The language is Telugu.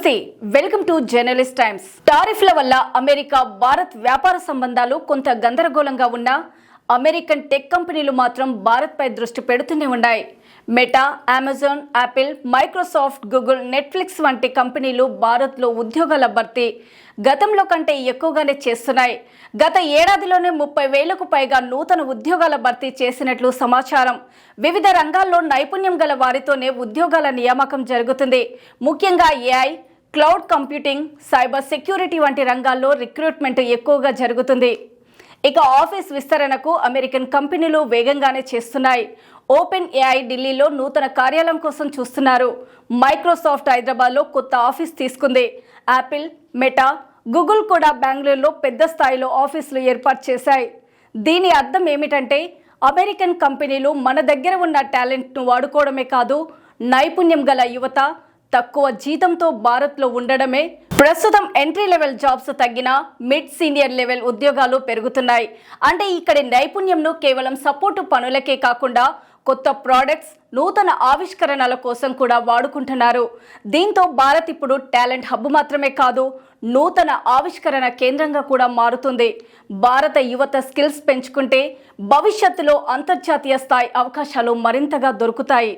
నమస్తే వెల్కమ్ టు జర్నలిస్ట్ టైమ్స్. టారిఫ్ల వల్ల అమెరికా భారత్ వ్యాపార సంబంధాలు కొంత గందరగోళంగా ఉన్నా అమెరికన్ టెక్ కంపెనీలు మాత్రం భారత్పై దృష్టి పెడుతూనే ఉన్నాయి. Meta Amazon Apple Microsoft Google Netflix వంటి కంపెనీలు భారత్లో ఉద్యోగాల భర్తీ గతంలో కంటే ఎక్కువగానే చేస్తున్నాయి. గత ఏడాదిలోనే ముప్పై వేలకు పైగా నూతన ఉద్యోగాల భర్తీ చేసినట్లు సమాచారం. వివిధ రంగాల్లో నైపుణ్యం గల వారితోనే ఉద్యోగాల నియామకం జరుగుతుంది. ముఖ్యంగా AI cloud computing cyber security వంటి రంగాల్లో రిక్రూట్మెంట్ ఎక్కువగా జరుగుతుంది. ఇక ఆఫీస్ విస్తరణకు అమెరికన్ కంపెనీలు వేగంగానే చేస్తున్నాయి. ఓపెన్ ఏఐ ఢిల్లీలో నూతన కార్యాలయం కోసం చూస్తున్నారు. మైక్రోసాఫ్ట్ హైదరాబాద్లో కొత్త ఆఫీస్ తీసుకుంది. యాపిల్ మెటా గూగుల్ కూడా బెంగళూరులో పెద్ద స్థాయిలో ఆఫీసులు ఏర్పాటు చేశాయి. దీని అర్థం ఏమిటంటే అమెరికన్ కంపెనీలు మన దగ్గర ఉన్న టాలెంట్ను వాడుకోవడమే కాదు నైపుణ్యం గల యువత తక్కువ జీతంతో భారత్లో ఉండడమే. ప్రస్తుతం ఎంట్రీ లెవెల్ జాబ్స్ తగ్గిన మిడ్ సీనియర్ లెవెల్ ఉద్యోగాలు పెరుగుతున్నాయి. అంటే ఇక్కడి నైపుణ్యంను కేవలం సపోర్టు పనులకే కాకుండా కొత్త ప్రోడక్ట్స్ నూతన ఆవిష్కరణల కోసం కూడా వాడుకుంటున్నారు. దీంతో భారత్ ఇప్పుడు టాలెంట్ హబ్ మాత్రమే కాదు నూతన ఆవిష్కరణ కేంద్రంగా కూడా మారుతుంది. భారత యువత స్కిల్స్ పెంచుకుంటే భవిష్యత్తులో అంతర్జాతీయ స్థాయి అవకాశాలు మరింతగా దొరుకుతాయి.